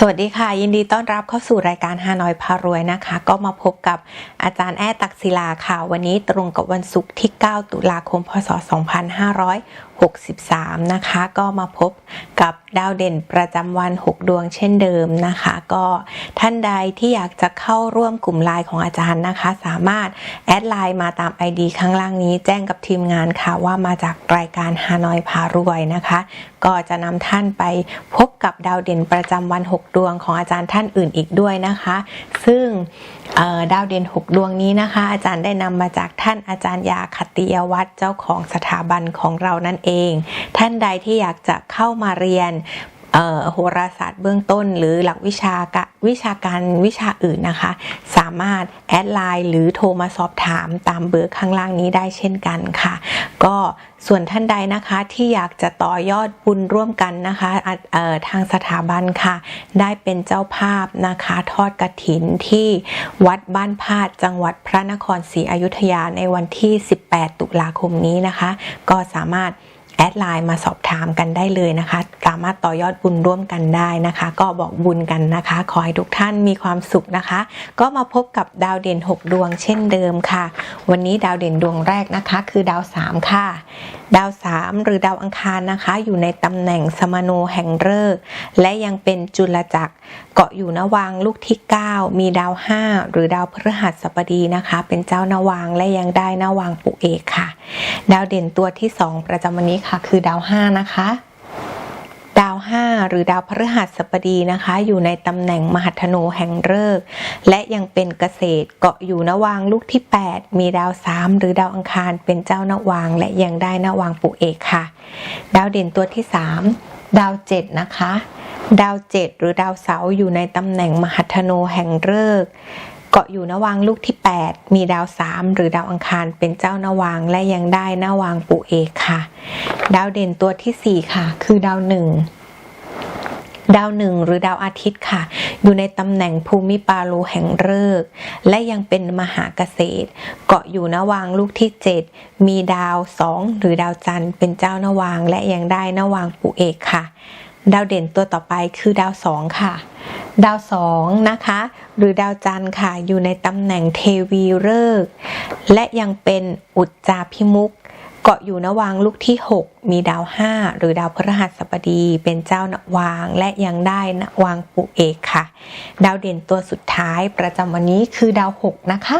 สวัสดีค่ะ ยินดีต้อนรับเข้าสู่รายการฮานอยพารวยนะคะ ก็มาพบกับอาจารย์แอ้ตักศิลาค่ะ วันนี้ตรงกับวันศุกร์ที่ 9 ตุลาคม พศ 2500 63 นะคะ ก็มาพบกับดาวเด่นประจำวัน 6 ดวงเช่นเดิมนะคะ ก็ท่านใดที่อยากจะเข้าร่วมกลุ่มไลน์ของอาจารย์นะคะ สามารถแอดไลน์มาตาม ID ข้างล่างนี้ แจ้งกับทีมงานค่ะว่ามาจากรายการฮานอยพารวยนะคะ ก็จะนำท่านไปพบกับดาวเด่นประจำวัน 6 ดวงของอาจารย์ท่านอื่นอีกด้วยนะคะ ซึ่งดาวเด่น6 ดวงนี้นะคะ อาจารย์ได้นำมาจากท่านอาจารย์ยาคติยวัฒน์เจ้าของสถาบันของเรานั่นเองท่านใดที่อยากจะเข้ามาเรียนโหราศาสตร์เบื้องต้น หรือหลักวิชากะวิชาการวิชาอื่นนะคะ สามารถแอดไลน์หรือโทรมาสอบถามตามเบอร์ข้างล่างนี้ได้เช่นกันค่ะ ก็ส่วนท่านใดนะคะที่อยากจะต่อยอดบุญร่วมกันนะคะทางสถาบันค่ะ ได้เป็นเจ้าภาพนะคะ ทอดกระถินที่วัดบ้านพาดจังหวัดพระนครศรีอยุธยาในวันที่ 18 ตุลาคมนี้นะคะ ก็สามารถ แอดไลน์มาสอบถามกันได้เลยนะคะ สามารถต่อยอดบุญร่วมกันได้นะคะ ก็บอกบุญกันนะคะ ขอให้ทุกท่านมีความสุขนะคะ ก็มาพบกับดาวเด่น 6 ดวงเช่นเดิมค่ะ วันนี้ดาวเด่นดวงแรกนะคะ คือดาว3ค่ะ ดาว 3 หรือดาวอังคารนะคะ อยู่ในตำแหน่งสมโนแห่งฤกษ์และยังเป็นจุลจักรเกาะอยู่นวางลูกที่ 9 มีดาว 5 หรือดาวพฤหัสบดีนะคะ เป็นเจ้านวางและยังได้นวางปุเอกค่ะ ดาวเด่นตัวที่ 2 ประจำวันนี้ค่ะ คือดาว 5 นะคะ ดาว 5 หรือดาวพฤหัสบดีนะคะ อยู่ในตำแหน่งมหัทโนแห่งฤกษ์และยังเป็นเกษตรเกาะอยู่นวางลูกที่ 8 มีดาว 3 หรือดาวอังคารเป็นเจ้านวาง และยังได้นวางปุเอกค่ะ ดาวเด่นตัวที่ 3 ดาว 7 นะคะ ดาว 7 หรือดาวเสาร์อยู่ในตำแหน่งมหัทโนแห่งฤกษ์ เกาะอยู่นวางลูกที่ 8 มีดาว 3 หรือดาวอังคารเป็นเจ้านวางและยังได้นวางปุเอกค่ะ ดาวเด่นตัวทีสี่4 ค่ะ คือดาว1ดาวหนึ่งหรือดาวอาทิตย์ค่ะ อยู่ในตำแหน่งภูมิปาโลแห่งฤกษ์และยังเป็นมหาเกษตร เกาะอยู่นวางลูกที่ 7 มีดาวสองหรือดาวจันทร์เป็นเจ้านวางและยังได้นวางปุเอกค่ะ ดาวเด่นตัวต่อไปคือดาวสองค่ะ ดาวสองนะคะ หรือดาวจันทร์ค่ะ อยู่ในตำแหน่งเทวีฤกษ์และยังเป็นอุจจาพิมุกเกาะอยู่นวางลูกที่ 6 มีดาว 5 หรือดาวพฤหัสบดี เป็นเจ้านวางและยังได้นวางปุเอกค่ะ ดาวเด่นตัวสุดท้ายประจำวันนี้คือดาว 6 นะคะ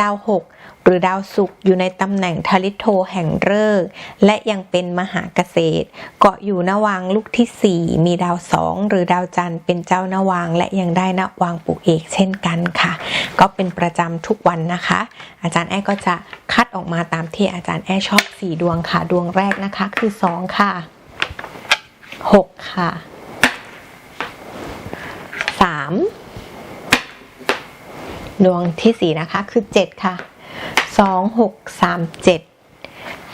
ดาว 6 หรือดาวศุกร์อยู่ในตำแหน่งทลิโทแห่งฤกษ์และยังเป็นมหาเกษตร เกาะอยู่นวางลูกที่ 4 มีดาวสองหรือดาวจันทร์เป็นเจ้านวางและยังได้นวางปุเอกเช่นกันค่ะ ก็เป็นประจำทุกวันนะคะ อาจารย์แอ้ก็จะคัดออกมาตามที่อาจารย์แอ้ชอบ 4 ดวงค่ะ ดวงแรกนะคะคือ 2 ค่ะ 6 ค่ะ 3 ดวงที่ 4 นะคะคือ 7 ค่ะ สองหกสามเจ็ด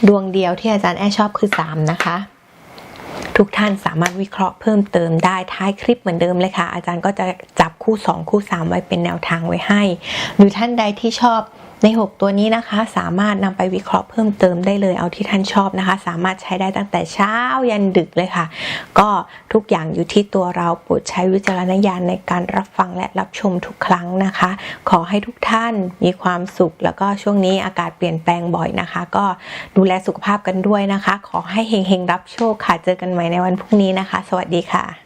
ดวงเดียวที่อาจารย์แอชอบคือสามนะคะ ทุกท่านสามารถวิเคราะห์เพิ่มเติมได้ท้ายคลิปเหมือนเดิมเลยค่ะ อาจารย์ก็จะจับคู่สองคู่สามไว้เป็นแนวทางไว้ให้ หรือท่านใดที่ชอบ ใน 6 ตัวนี้นะคะ สามารถนำไปวิเคราะห์เพิ่มเติมได้เลยเอาที่ท่านชอบนะคะ สามารถใช้ได้ตั้งแต่เช้ายันดึกเลยค่ะ ก็ทุกอย่างอยู่ที่ตัวเราโปรดใช้วิจารณญาณในการรับฟังและรับชมทุกครั้งนะคะ ขอให้ทุกท่านมีความสุข แล้วก็ช่วงนี้อากาศเปลี่ยนแปลงบ่อยนะคะ ก็ดูแลสุขภาพกันด้วยนะคะ ขอให้เฮงๆรับโชคค่ะเจอกันใหม่ในวันพรุ่งนี้นะคะ สวัสดีค่ะ